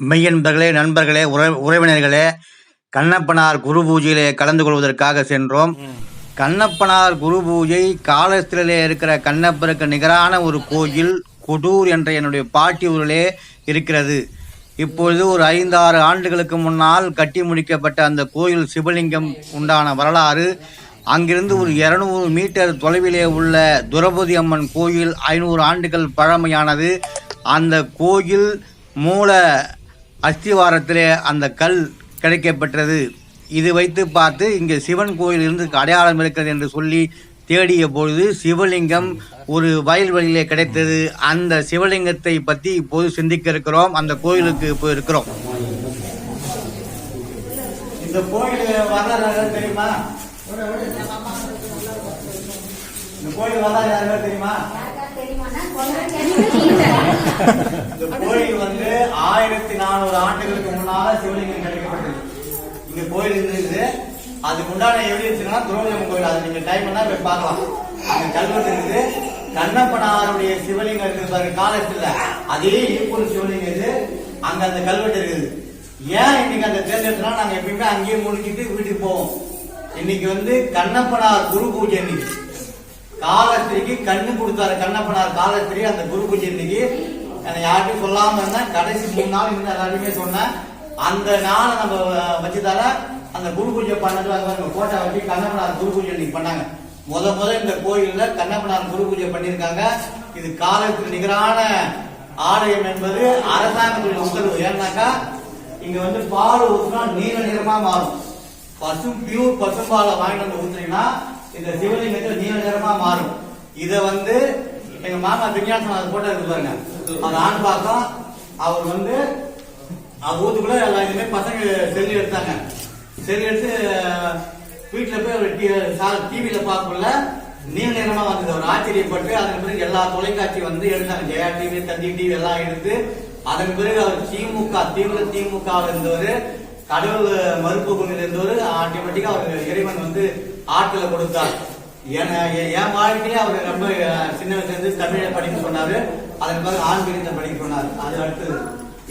மெய்யன்பர்களே நண்பர்களே உற உறவினர்களே கண்ணப்பனார் குரு பூஜையிலே கலந்து கொள்வதற்காக சென்றோம். கண்ணப்பனார் குரு பூஜை காலஸ்திரிலே இருக்கிற கண்ணப்பருக்கு நிகரான ஒரு கோயில் கொடூர் என்ற என்னுடைய பாட்டி ஊரிலே இருக்கிறது. இப்பொழுது ஒரு ஐந்தாறு ஆண்டுகளுக்கு முன்னால் கட்டி முடிக்கப்பட்ட அந்த கோயில் சிவலிங்கம் உண்டான வரலாறு. அங்கிருந்து ஒரு இருநூறு மீட்டர் தொலைவிலே உள்ள துரபதி அம்மன் கோயில் ஐநூறு ஆண்டுகள் பழமையானது. அந்த கோயில் மூல அஸ்திவாரத்திலே அந்த கல் கிடைக்கப்பெற்றது. இது வைத்து பார்த்து இங்கே சிவன் கோயில் இருந்து அடையாளம் இருக்கிறது என்று சொல்லி தேடிய பொழுது சிவலிங்கம் ஒரு வயல்வெளியிலே கிடைத்தது. அந்த சிவலிங்கத்தை பற்றி இப்போது சிந்திக்க இருக்கிறோம். அந்த கோயிலுக்கு இப்போ இருக்கிறோம். இந்த கோயில் வரலாறு தெரியுமா? இந்த கோயில் வரலாறு தெரியுமா? இந்த கோயில் வந்து ஆயிரத்தி நானூறு ஆண்டுகளுக்கு முன்னால சிவலிங்கம் கிடைக்கப்பட்டது இங்க கோயில் இருந்தது அதுக்கு உண்டான எவிடன்ஸ்னா துரோகம் கோயில். அது நீங்க டைம் பண்ணா போய் பார்க்கலாம். அந்த கல்வெட்டு இருக்குது. கண்ணப்பனாருடைய சிவலிங்கம் இருக்குது பாருங்க காலத்துல. அதே ஈப்பூர் சிவலிங்கம் இது. அங்க அந்த கல்வெட்டு இருக்குது. ஏன் இன்னைக்கு அந்த தேர்ந்தெடுத்தா நாங்க எப்பயுமே அங்கேயே முடிச்சிட்டு வீட்டுக்கு போவோம். இன்னைக்கு வந்து கண்ணப்பனார் குரு பூஜை இன்னைக்கு காலத்திரிக்கு கண்ணு கொடுத்தாரு கண்ணப்பனார் காலஸ்திரி அந்த குரு பூஜை இன்னைக்கு. யார்ட்டையும் சொல்லாம இருந்தேன் கடைசி மூணு நாள் இருந்து எல்லாருமே சொன்னேன். அந்த நாளை நம்ம வச்சுதால அந்த குரு பூஜை பண்ணது கோட்டை வச்சு கண்ணப்பனார் குரு பூஜை இன்னைக்கு பண்ணாங்க. முத முத இந்த கோயில்ல கண்ணப்பனார் குரு பூஜை பண்ணியிருக்காங்க. இது காலத்துக்கு நிகரான ஆலயம் என்பது அரசாங்கத்துடைய உத்தரவு. ஏன்னாக்கா இங்க வந்து பால் ஊற்றினா நீல நிறமா மாறும். பசு பியூர் பசும்பாலை வாங்கிட்டு வந்து ஊத்துனீங்கன்னா இந்த சிவலிங்கத்தில் நீலகரமா மாறும். இதை வந்து எங்க மாமா விஞ்ஞானம் அதை போட்டோ இருக்கு பாருங்க. அது ஆண் பாக்கம் அவர் வந்து அவர் ஊத்துக்குள்ள எல்லா இதுமே பசங்க செல்லி எடுத்தாங்க. செல்லி எடுத்து வீட்டுல போய் ஒரு டிவியில பார்க்கல நீல நிறமா வந்தது. அவர் ஆச்சரியப்பட்டு அதன் பிறகு எல்லா தொலைக்காட்சி வந்து எடுத்தாங்க. ஜெயா டிவி தந்தி டிவி எல்லாம் எடுத்து அதன் பிறகு அவர் திமுக தீவிர திமுக இருந்தவர் கடவுள் மறுப்பு கொண்டு இருந்தவர் ஆட்டோமேட்டிக்கா அவர் இறைவன் வந்து ஆற்றலை கொடுத்தார். என் வாழ்க்கையிலே அவர் ரொம்ப சின்ன வயசுல இருந்து தமிழை படிக்க சொன்னாரு. அதன் பிறகு ஆன்மீகத்தை படிக்க சொன்னார். அது அடுத்தது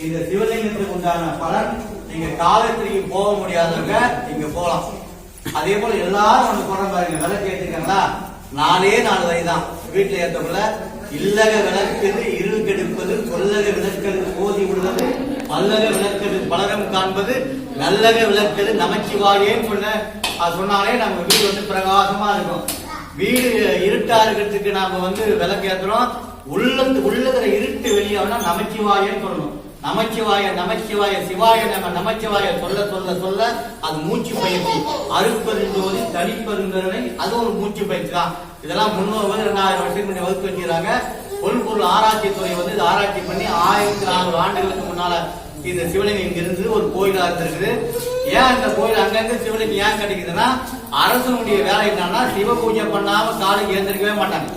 இந்த சிவலிங்கத்துக்கு உண்டான பலன் நீங்க காலத்திற்கு போக முடியாதவங்க நீங்க போகலாம். அதே போல எல்லாரும் ஒண்ணு போற பாருங்க விளக்கு ஏத்துக்கங்களா நாலே நாலு வயதான் வீட்டுல ஏத்தக்குள்ள இல்லக விளக்கு இரு கெடுப்பது சொல்லக விளக்கது ஓதி விடுவது பல்லக விளக்கது பலகம் காண்பது நல்லக விளக்கது நமச்சிவாயேன்னு சொன்ன அது சொன்னாலே நம்ம வீடு வந்து பிரகாசமா இருக்கும். வீடு இருட்டா இருக்கிறதுக்கு நாம வந்து விளக்கு ஏத்துறோம். உள்ளத்து உள்ளதுல இருட்டு வெளியாகனா நமச்சிவாயன்னு சொல்லணும். நமச்சிவாய நமச்சிவாய சிவாய நம்ம நமச்சிவாய சொல்ல சொல்ல சொல்ல அது மூச்சு பயிற்சி. அறுப்பெருந்தோதி தனிப்பெருங்கருணை அது ஒரு மூச்சு பயிற்சி தான். இதெல்லாம் முன்னோர்கள் ரெண்டாயிரம் வருஷத்துக்கு முன்னே வகுத்து வச்சுக்கிறாங்க தொல்பொருள் ஆராய்ச்சி துறை வந்து இது ஆராய்ச்சி பண்ணி ஆயிரத்தி நானூறு ஆண்டுகளுக்கு முன்னால இந்த சிவலிங்கம் இங்க இருந்து ஒரு கோயிலா இருந்திருக்குது. ஏன் இந்த கோயில் அங்கங்க சிவனுக்கு ஏன் கிடைக்குதுன்னா அரசனுடைய வேலை என்னன்னா சிவ பூஜை பண்ணாம காலைக்கு எழுந்திருக்கவே மாட்டாங்க.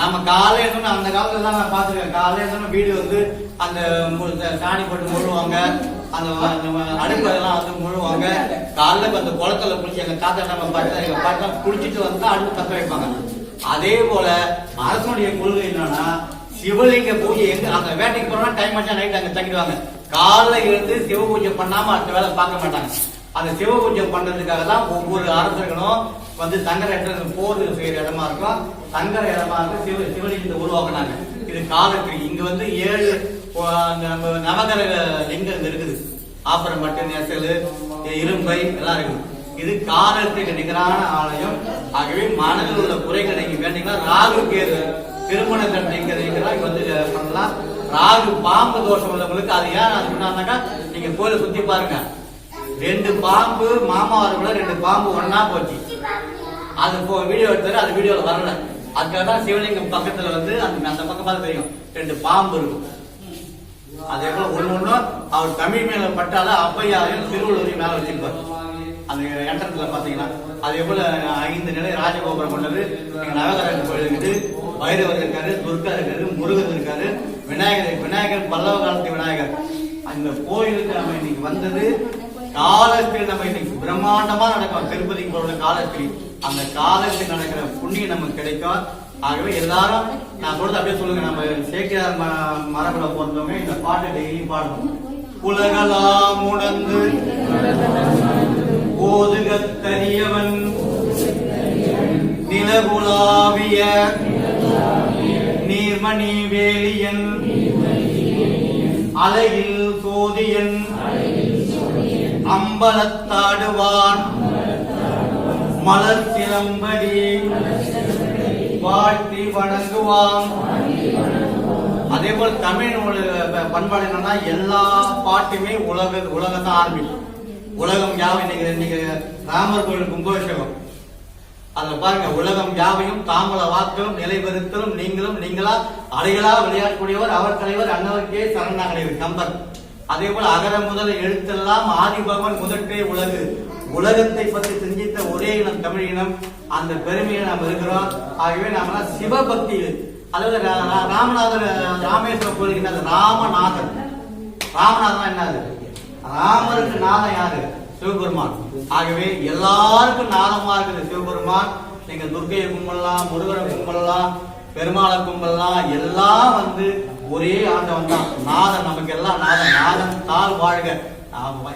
நம்ம காலை எழுந்தோம் அந்த காலத்துல தான் நான் பாத்துருக்கேன் காலை எழுந்தோம் வீடு வந்து அந்த சாணி போட்டு முழுவாங்க. அந்த அடுப்பு எல்லாம் வந்து முழுவாங்க. காலைல இப்ப அந்த குளத்துல குளிச்சு எங்க தாத்தா நம்ம பாட்டு எங்க பாட்டா குளிச்சுட்டு வந்தா அடுப்பு தக்க வைப்பாங்க. அதே போல அரசனுடைய கொள்கை என்னன்னா சிவலிங்க பூஜை எங்க அந்த வேட்டைக்கு போனா டைம் ஆச்சா நைட் அங்க தங்கிடுவாங்க. காலைல எழுந்து சிவ பூஜை பண்ணாம அடுத்த வேலை பார்க்க மாட்டாங்க. அந்த சிவ பூஜை பண்றதுக்காக தான் ஒவ்வொரு அரசர்களும் வந்து தங்கர இடத்துல போர் செய்யற இடமா இருக்கும். தங்கர இடமா இருக்கும் சிவ சிவலிங்கத்தை உருவாக்குனாங்க. இது காலக்கு இங்க வந்து ஏழு அந்த நம்ம நவகரக லிங்கம் இருக்குது. ஆப்பரம் மட்டு நெசல் இரும்பை எல்லாம் இருக்குது. இது காலத்துக்கு நிகரான ஆலயம். ஆகவே மனதில் உள்ள குறைகளை நீங்க வேண்டிங்கன்னா ராகு கேது திருமண தண்டிங்கிறீங்களா வந்து பண்ணலாம். ராகு பாம்பு தோஷம் உள்ளவங்களுக்கு அது ஏன் அது சொன்னாங்கன்னாக்கா நீங்க கோயில சுத்தி பாருங்க. ரெண்டு பாம்பு மாமாவர்கள ரெண்டு பாம்பு ஒன்னா போச்சு. அது போ வீடியோ எடுத்தாரு அது வீடியோல வரல. அதுக்காக தான் சிவலிங்கம் பக்கத்துல வந்து அந்த அந்த பக்கம் பார்த்து தெரியும். ரெண்டு பாம்பு இருக்கும். அதே போல ஒண்ணு ஒண்ணும் அவர் தமிழ் மேல பட்டால அப்பையாரையும் திருவள்ளுவரையும் மேல வச்சிருப்பார். அந்த என்ட்ரன்ஸ்ல பாத்தீங்கன்னா அதே போல ஐந்து நிலை ராஜகோபுரம் கொண்டது நவகரன் கோயில் இருக்குது. பைரவர் இருக்காரு துர்கா இருக்காரு முருகன் இருக்காரு விநாயகர் விநாயகர் பல்லவ காலத்து விநாயகர். அந்த கோயிலுக்கு நம்ம இன்னைக்கு வந்தது காலத்தில் நம்ம இன்னைக்கு பிரம்மாண்டமா நடக்கும். திருப்பதிக்கு போற காலத்தில் அந்த காலத்தில் நடக்கிற புண்ணியம் நமக்கு கிடைக்கும். ஆகவே எல்லாரும் நான் கொடுத்து அப்படியே சொல்லுங்க. நம்ம சேக்கியார் ம- மரபுல பொறுத்தவங்க இந்த பாட்டு டெய்லி பாடணும். உலகலாம் உணர்ந்து ஓதுகத்தறியவன் நிலகுலாவிய நீர்மணி வேலியன் அலையில் சோதியன் அம்பலத்தாடுவான் மலர் சிலம்படி வாழ்த்தி வணங்குவான். அதே போல தமிழ் ப- பண்பாடு என்னன்னா எல்லா பாட்டுமே உலக உலகத்தான் ஆரம்பிக்கும் உலகம் யாவை இன்னைக்கு இன்னைக்கு ராமர் கோயில் கும்பாபிஷேகம். அதுல பாருங்க உலகம் யாவையும் தாமல வாக்களும் நிலைபெறுத்தலும் நீங்களும் நீங்களா அலைகளா விளையாடக்கூடியவர் அவர் தலைவர் அன்னவருக்கே சரணாகலைவர் கம்பர் அதே போல அகர முதல் எழுத்தெல்லாம் ஆதிபகவன் முதற்றே உலகு. உலகத்தை பற்றி சிந்தித்த ஒரே இனம் தமிழ் இனம். அந்த பெருமையை நாம் இருக்கிறோம். ஆகவே நாம சிவபக்தி அதாவது ராமநாதர் ராமேஸ்வரம் கோயிலுக்கு என்னது ராமநாதன். ராமநாதன் என்னது? ராமருக்கு நாதம் யாரு? சிவபெருமான். ஆகவே எல்லாருக்கும் நாதமா இருக்குது சிவபெருமான். நீங்க துர்க்கையை கும்பிடலாம் முருகரை கும்பலாம் பெருமாளை கும்பலாம் எல்லாம் வந்து ஒரே ஆண்டவன் தான். நாதன் நமக்கு எல்லாம் நாதன். நாதன் தாழ் வாழ்க.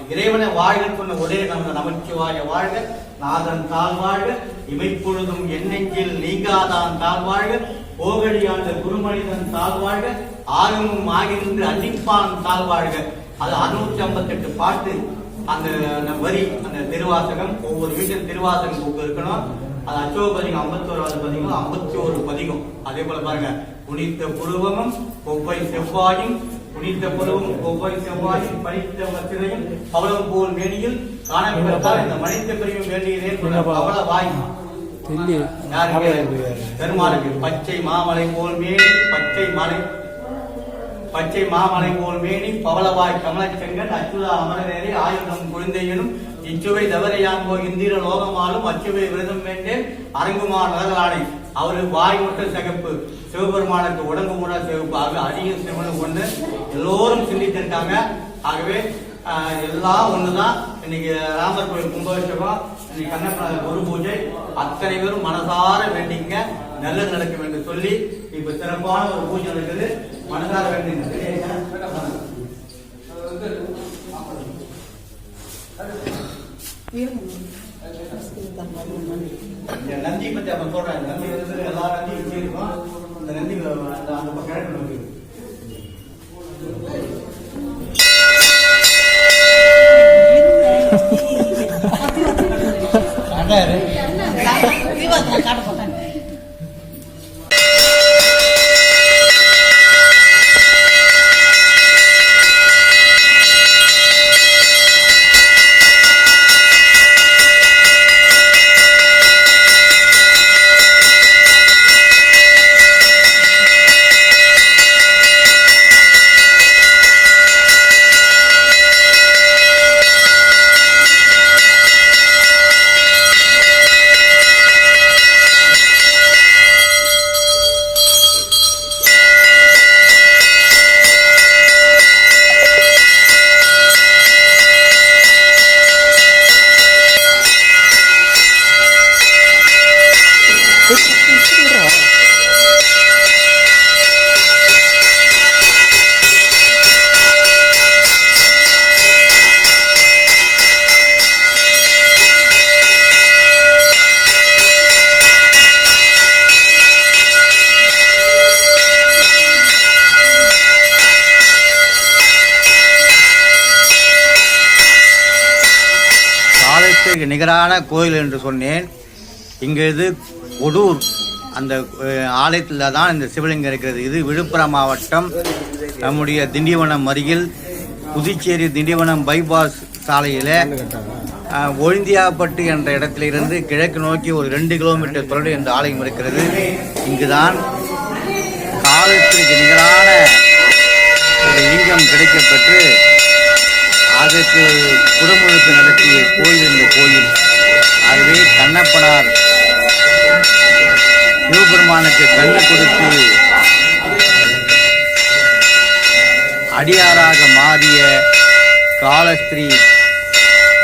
இறைவனை வாழ்க சொன்ன ஒரே நம்ம நமச்சிவாய வாழ்க. நாதன் தாழ் வாழ்க. இமைப்பொழுதும் எண்ணெஞ்சில் நீங்காதான் தாழ் வாழ்க. போகடியாண்ட குருமனிதன் தாழ் வாழ்க. ஆகமும் ஆகிருந்து அன்னிப்பான் தாழ் வாழ்க. அது அறுநூற்றி ஐம்பத்தி எட்டு பாட்டு அந்த அந்த வரி அந்த திருவாசகம் ஒவ்வொரு வீட்டில் திருவாசகம் புக் இருக்கணும். அது அச்சோ பதிகம் ஐம்பத்தோராவது பதிகம் ஐம்பத்தி ஒரு பதிகம். அதே போல பாருங்க. புனித்த புருவமும் கொவ்வை செவ்வாயும் புனித்த புருவமும் கொவ்வை செவ்வாயும் படித்த வத்திரையும் பவளம் போல் மேனியில் காணப்பட்டால் இந்த மனித பிரிவும் வேண்டியதே பவள வாய். பெருமாளுக்கு. பச்சை மாமலை போல் மேனி பச்சை மலை பச்சை மாமலை போல் மேனி பவளவாய் கமலச்செங்கன் அச்சுதா அமரநேரி ஆயுதம் குழந்தையனும் இச்சுவை தவறையான் தவறையாம்போ இந்திர லோகமாலும் அச்சுவை விரதம் வேண்டேன் அரங்குமா நகரலாடை அவரு வாய் மட்டும் சிகப்பு. சிவபெருமானுக்கு உடம்பு கூட சிவப்பு ஆக அடியும் சிவனும் ஒண்ணு. எல்லோரும் சிந்தித்திருக்காங்க ஆகவே எல்லாம் ஒண்ணுதான். இன்னைக்கு ராமர் கோயில் கும்பாபிஷேகம் இன்னைக்கு கண்ணப்பன குரு பூஜை. அத்தனை பேரும் மனசார வேண்டிங்க நல்லது நடக்கும் என்று சொல்லி இப்ப சிறப்பான ஒரு பூஜை நடக்குது. நந்தி பத்தி நந்தி வந்து எல்லா நந்தியும் காலத்திற்கு நிகரான கோயில் என்று சொன்னேன். இங்கு இது கொடூர் அந்த ஆலயத்தில் தான் இந்த சிவலிங்கம் இருக்கிறது. இது விழுப்புரம் மாவட்டம் நம்முடைய திண்டிவனம் அருகில் புதுச்சேரி திண்டிவனம் பைபாஸ் சாலையில் ஒழுந்தியாப்பட்டு என்ற இடத்திலிருந்து கிழக்கு நோக்கி ஒரு ரெண்டு கிலோமீட்டர் தொலைவில் இந்த ஆலயம் இருக்கிறது. இங்குதான் காலத்திற்கு நிகரான ஒரு லிங்கம் கிடைக்கப்பெற்று அதற்கு குடமுழுக்கு நடத்திய கோயில் இந்த கோயில். ஆகவே கண்ணப்பனார் சிவபெருமானுக்கு கண்ணு கொடுத்து அடியாராக மாறிய காலஸ்திரீ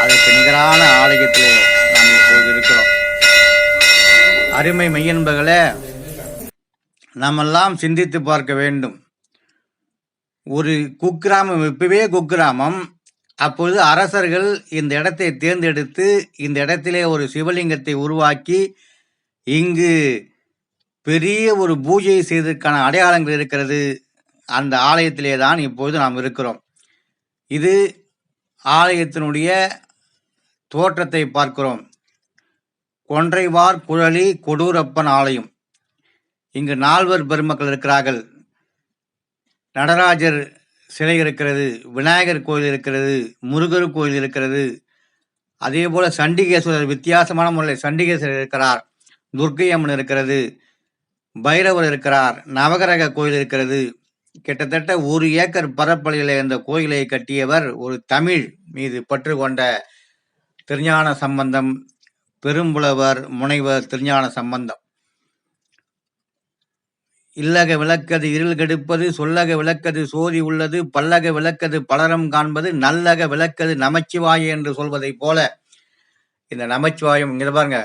அதற்கு நிகரான ஆலயத்தில் நாம் இப்போது இருக்கிறோம். அருமை மையன்பர்களே நாமெல்லாம் சிந்தித்து பார்க்க வேண்டும். ஒரு குக்கிராமம் இப்பவே குக்கிராமம் அப்பொழுது அரசர்கள் இந்த இடத்தை தேர்ந்தெடுத்து இந்த இடத்திலே ஒரு சிவலிங்கத்தை உருவாக்கி இங்கு பெரிய ஒரு பூஜை செய்ததற்கான அடையாளங்கள் இருக்கிறது. அந்த ஆலயத்திலே தான் இப்பொழுது நாம் இருக்கிறோம். இது ஆலயத்தினுடைய தோற்றத்தை பார்க்கிறோம். கொன்றைவார் குழலி கொடூரப்பன் ஆலயம். இங்கு நால்வர் பெருமக்கள் இருக்கிறார்கள். நடராஜர் சிலை இருக்கிறது விநாயகர் கோயில் இருக்கிறது முருகர் கோயில் இருக்கிறது. அதே போல் சண்டிகேஸ்வரர் வித்தியாசமான முறையில் சண்டிகேஸ்வரர் இருக்கிறார். துர்க்கை அம்மன் இருக்கிறது பைரவர் இருக்கிறார் நவகிரக கோயில் இருக்கிறது. கிட்டத்தட்ட ஒரு ஏக்கர் பரப்பளியில் இந்த கோயிலை கட்டியவர் ஒரு தமிழ் மீது பற்று கொண்ட திருஞான சம்பந்தம் பெரும்புலவர் முனைவர் திருஞான சம்பந்தம். இல்லக விளக்கது இருள் கெடுப்பது சொல்லக விளக்கது சோதி உள்ளது பல்லக விளக்கது பலரம் காண்பது நல்லக விளக்கது நமச்சிவாய என்று சொல்வதைப் போல இந்த நமச்சிவாயம் இங்கே பாருங்க.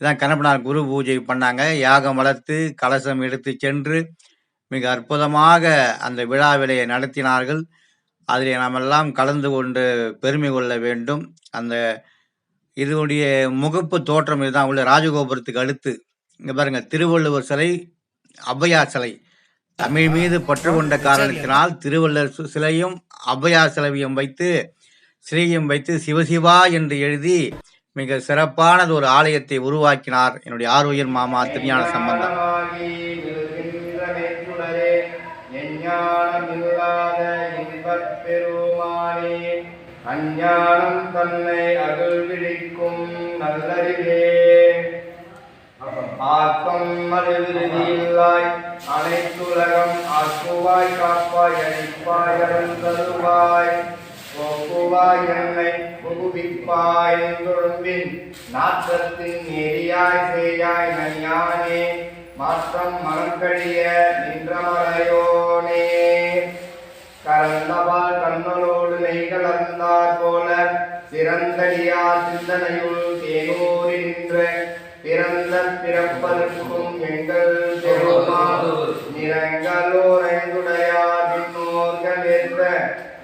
இதான் கணப்பனார் குரு பூஜை பண்ணாங்க. யாகம் வளர்த்து கலசம் எடுத்து சென்று மிக அற்புதமாக அந்த விழாவிலையை நடத்தினார்கள். அதில் நாமெல்லாம் கலந்து கொண்டு பெருமை கொள்ள வேண்டும். அந்த இதனுடைய முகப்பு தோற்றம் இதுதான். உள்ள ராஜகோபுரத்துக்கு அடுத்து. இங்கே பாருங்கள் திருவள்ளுவர் சிலை ஔவையார் சிலை தமிழ் மீது பற்று கொண்ட காரணத்தினால் திருவள்ளுவர் சிலையும் ஔவையார் சிலையும் வைத்து சிலையும் வைத்து சிவசிவா என்று எழுதி மிக சிறப்பானது ஒரு ஆலயத்தை உருவாக்கினார் என்னுடைய ஆரோக்கியர் மாமா திருஞான சம்பந்தம் அஞ்ஞானம் தன்னை அருள் விழிக்கும் நல்லறிவே. ஆக்கம் மறுவிருதியில்லாய் அனைத்துலகம் ஆக்குவாய் காப்பாய் அழிப்பாய் அருள் தருவாய். போக்குவாய் என்னை புகுவிப்பாய் தொழும்பின் நாற்றத்தின் நெறியாய் செய்யாய் நையானே மாற்றம் மனக்கழிய நின்றமலையோனே கலந்தபால் கண்ணலோடு நெய் கலந்தார் போல சிறந்தடியார் சிந்தனையுள் தேனூரி நின்ற பிறந்த பிறப்பதற்கும் எங்கள் பெருமாள். நிறங்களோர் ஐந்துடையார் பின்னோர்கள் ஏற்ற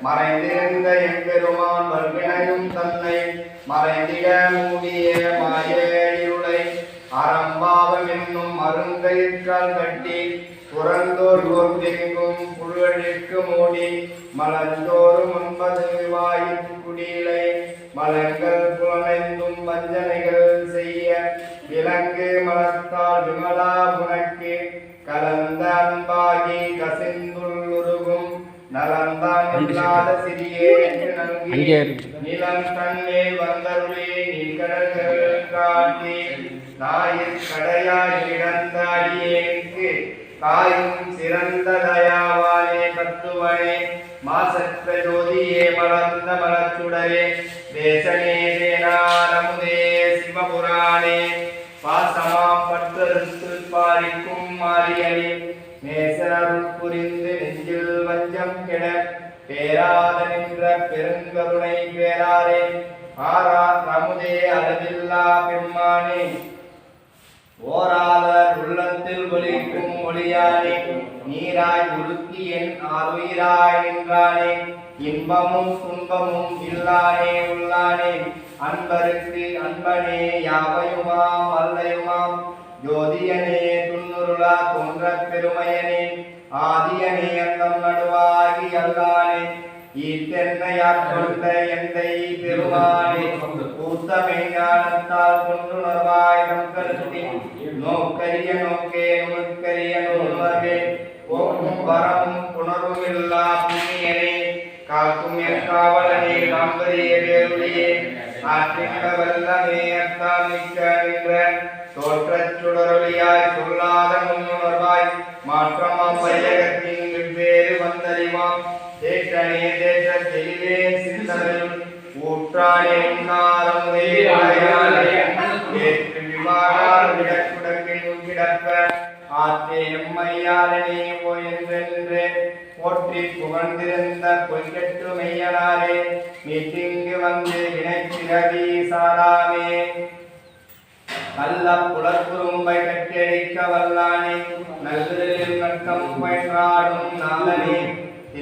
மறைந்திருந்த எம்பெருமான் வல்வினையும் தன்னை மறைந்திட மூடிய மாயேழிருளை அறம்பாவம் என்னும் அருங்கயிற்றால் கட்டி புறந்தோர் கோர்த்தெங்கும் புழுவழிக்கு மூடி மலர்ந்தோறும் ஒன்பது வாயில் குடிலை மலர்கள் மலர்த்தால் விமலா உனக்கு. கலந்த அன்பாகி கசிந்துள்ளுருகும். நலந்தான் இல்லாத சிறியே என்று நல்கி நிலம் தன்னே வந்தருளே நீக்கடல்கள் காட்டி நாயில் கடையாய் கிடந்தாடியேக்கு காயும் சிறந்த தயாவானே கத்துவனே. மாசற்ற ஜோதியே மலர்ந்த மலச்சுடரே தேசனே தேனாரமுதே சிவபுராணே. பாசமாம் பற்றறுத்து பாரிக்கும் மாரியனே. நேசனருள் புரிந்து நெஞ்சில் வஞ்சம் கெட பேராத நின்ற பெருங்கருணை பேராரே. ஆரா நமுதே அளவில்லா பெம்மானே. ஓராத உள்ளத்தில் ஒளிக்கும் ஒளியானே. நீராய் உருக்கி என் ஆறுயிராய் நின்றானே. இன்பமும் துன்பமும் இல்லானே உள்ளானே அன்பருக்கு அன்பனே யாவையுமாம் அல்லையுமாம் ஜோதியனே துன்னுருளா தோன்ற பெருமையனே. ஆதியனே அந்தம் நடுவாகி அல்லானே ஈத்தென்னையாற் கொண்ட எந்தை பெருமானே. கூத்தமை ஞானத்தால் கொண்டுணர்வாய் நம் கருத்தின் நோக்கரிய நோக்கே நுணுக்கரிய நுணுர்வே போக்கும் வரமும் புணர்வும் இல்லா காக்கும் என் காவலனே காம்பரிய வேருளியே ஆற்றிக்க வல்லமே அத்தால் மிக்க நின்ற தோற்றச் சுடரொளியாய் சொல்லாத முன்னுணர்வாய் மாற்றமாம் வையகத்தின் வெவ்வேறு வந்தறிவாம் தேற்றனே தேற்ற தெளிவே சிந்தனையுள் ஊற்றானே உன்னாரமுதே அடையாளே ஏற்று விமானார் விடக்குடக்கில் கிடப்ப ஆற்றே எம்மையாரனே போயென்றென்று போற்றி புகழ்ந்திருந்த பொய்கட்டு மெய்யனாரே மீட்டிங்கு வந்து வினைச்சிறவி சாராமே. நல்ல புலக்குறும்பை கட்டியடிக்க வல்லானே நல்லதில் கட்டம் பயின்றாடும் நாதனே.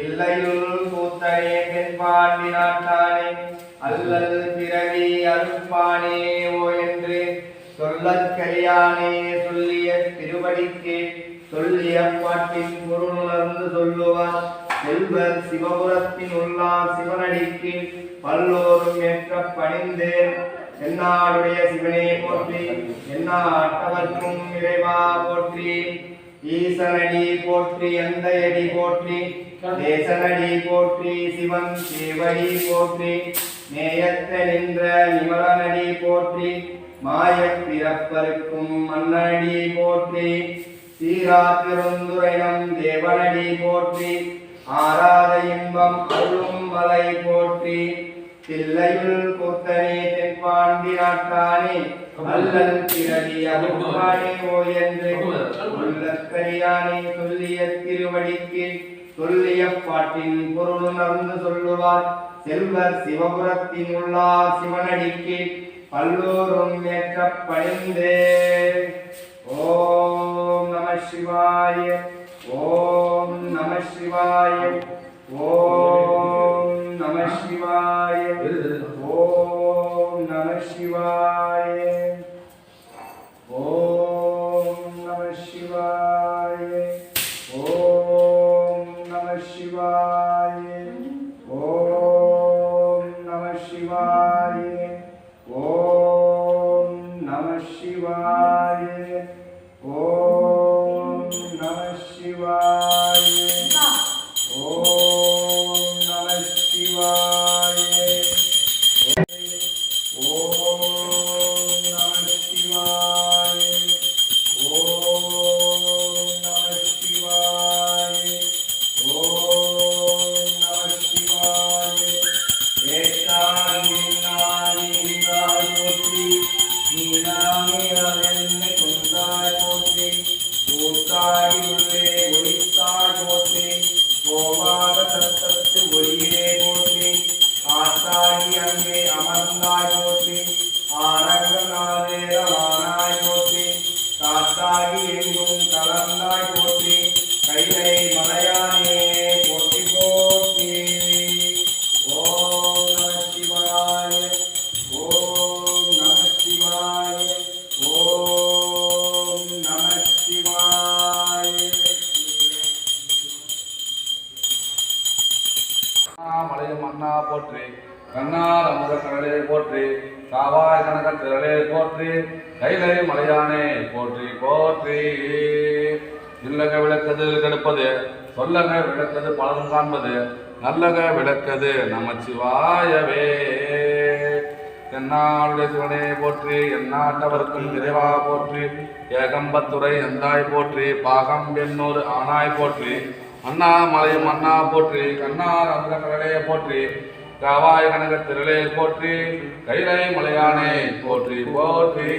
இல்லையுள் கூத்தனே தென்பாண்டி நாட்டானே அல்லல் பிறவி அருப்பானே ஓ என்று சொல்லக் கலியானே சொல்லிய திருவடிக்கு சொல்லிய பாட்டின் பொருளுணர்ந்து சொல்லுவார். செல்வர் சிவபுரத்தின் உள்ளார் சிவனடிக்கு பல்லோரும் ஏற்ற பணிந்தேன். என்னாடுடைய சிவனே போற்றி என்னாட்டவர்க்கும் இறைவா போற்றி. ஈசனடி போற்றி எந்தையடி போற்றி. தேசனடி போற்றி சிவன் சிவடி போற்றி. நேயத்த நின்ற நிமலனடி போற்றி. மாயப் பிறப்பருக்கும் மன்னடி போற்றி சீரா பெருந்துரைனம் தேவனடி போற்றி ஆராத இன்பம் அருளும் மலை போற்றி தில்லையுள் கொத்தனே தென்பாண்டி நாட்டானே அல்லல் திரடி அருள்வானே ஓ என்று உள்ளக்கரியானே சொல்லிய திருவடிக்கு சொல்லிய பாட்டின் பொருளுணர்ந்து சொல்லுவார் செல்வர் சிவபுரத்தின் உள்ளார் சிவனடிக்கு. பல்லோரும் ஏற்ற பணிந்தே ஓம் நம சிவாய ஓம் நம சிவாய ஓம் நம சிவாய ஓம் நம சிவாய शिवाय nine. காவாய் கனக திரளே போற்றி கைலை மலையானே போற்றி போற்றி. இல்லங்க விளக்கது கெடுப்பது சொல்லக விளக்கது பலரும் காண்பது நல்லக விளக்கது நமச்சிவாயவே. தென்னாளுடைய சிவனே போற்றி எந்நாட்டவர்க்கும் இறைவா போற்றி ஏகம்பத்துறை எந்தாய் போற்றி பாகம் பெண்ணூர் ஆனாய் போற்றி அண்ணாமலையும் அண்ணா போற்றி கண்ணார் அமுத கடலே போற்றி காவாய் கனக திரளே போற்றி கைலை மலையானே போற்றி போற்றி.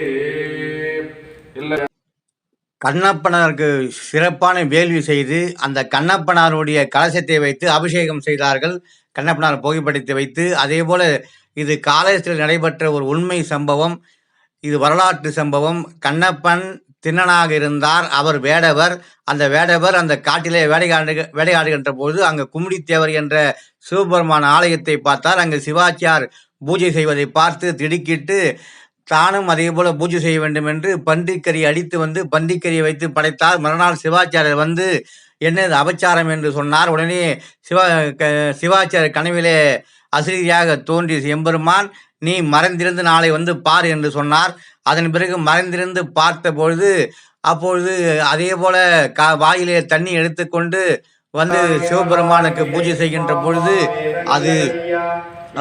இல்லை. கண்ணப்பனருக்கு சிறப்பான வேள்வி செய்து அந்த கண்ணப்பனாருடைய கலசத்தை வைத்து அபிஷேகம் செய்தார்கள். கண்ணப்பனார் புகைப்படுத்தி வைத்து அதே போல இது காலேஜத்தில் நடைபெற்ற ஒரு உண்மை சம்பவம் இது வரலாற்று சம்பவம். கண்ணப்பன் திண்ணனாக இருந்தார். அவர் வேடவர். அந்த வேடவர் அந்த காட்டிலே வேடையாடு வேடையாடுகின்ற போது அங்கு கும்மிடித்தேவர் என்ற சிவபெருமான ஆலயத்தை பார்த்தார். அங்கு சிவாச்சியார் பூஜை செய்வதை பார்த்து திடுக்கிட்டு தானும் அதே போல பூஜை செய்ய வேண்டும் என்று பன்றிக்கறி அடித்து வந்து பன்றிக்கறியை வைத்து படைத்தார். மறுநாள் சிவாச்சாரியர் வந்து என்ன இது அபச்சாரம்? என்று சொன்னார். உடனே சிவா க சிவாச்சாரியர் கனவிலே அசிரியாக தோன்றி எம்பெருமான் நீ மறைந்திருந்து நாளை வந்து பார் என்று சொன்னார். அதன் பிறகு மறைந்திருந்து பார்த்த பொழுது அப்பொழுது அதே போல கா வாயிலே தண்ணி எடுத்துக்கொண்டு வந்து சிவபெருமானுக்கு பூஜை செய்கின்ற பொழுது அது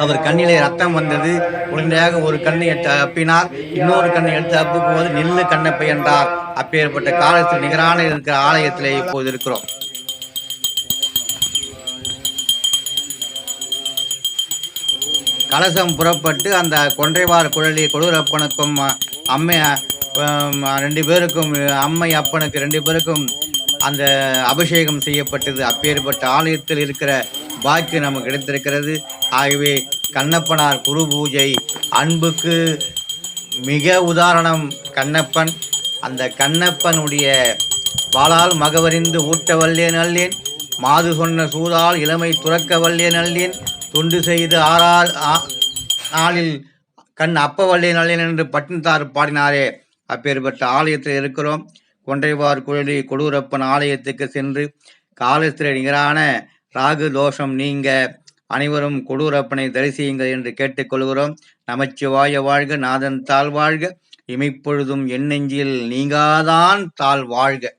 அவர் கண்ணிலே ரத்தம் வந்தது. உடனடியாக ஒரு கண்ணை அப்பினார். இன்னொரு கண்ணை எடுத்து அப்புக்கும் போது நெல்லு கண்ணப்பை என்றார் அப்பேற்பட்ட காலத்தில் நிகரான இருக்கிற ஆலயத்திலே இப்போது இருக்கிறோம். கலசம் புறப்பட்டு அந்த கொன்றைவார் குழலி கொடூரப்பனுக்கும் அம்மை ரெண்டு பேருக்கும் அம்மை அப்பனுக்கு ரெண்டு பேருக்கும் அந்த அபிஷேகம் செய்யப்பட்டது. அப்பேற்பட்ட ஆலயத்தில் இருக்கிற பாக்கியம் நமக்கு கிடைத்திருக்கிறது. ஆகவே கண்ணப்பனார் குரு பூஜை அன்புக்கு மிக உதாரணம். கண்ணப்பன் அந்த கண்ணப்பனுடைய வாளால் மகவறிந்து ஊட்ட வல்லேன் அல்லேன் மாது சொன்ன சூதால் இளமை துறக்க வல்லேன் அல்லேன் தொண்டு செய்து ஆறால் ஆ- நாளில் கண் அப்ப நல்ல என்று பட்டினத்தார் பாடினாரே. அப்பேற்பட்ட ஆலயத்தில் இருக்கிறோம். கொன்றைவார் குழலி கொடூரப்பன் ஆலயத்துக்கு சென்று காலத்திர நிகரான ராகு தோஷம் நீங்க அனைவரும் கொடூரப்பனை தரிசியுங்கள் என்று கேட்டுக்கொள்கிறோம் நமச்சிவாய வாழ்க நாதன் தாழ் வாழ்க. இமைப்பொழுதும் எண்ணெஞ்சில் நீங்காதான் தாழ் வாழ்க.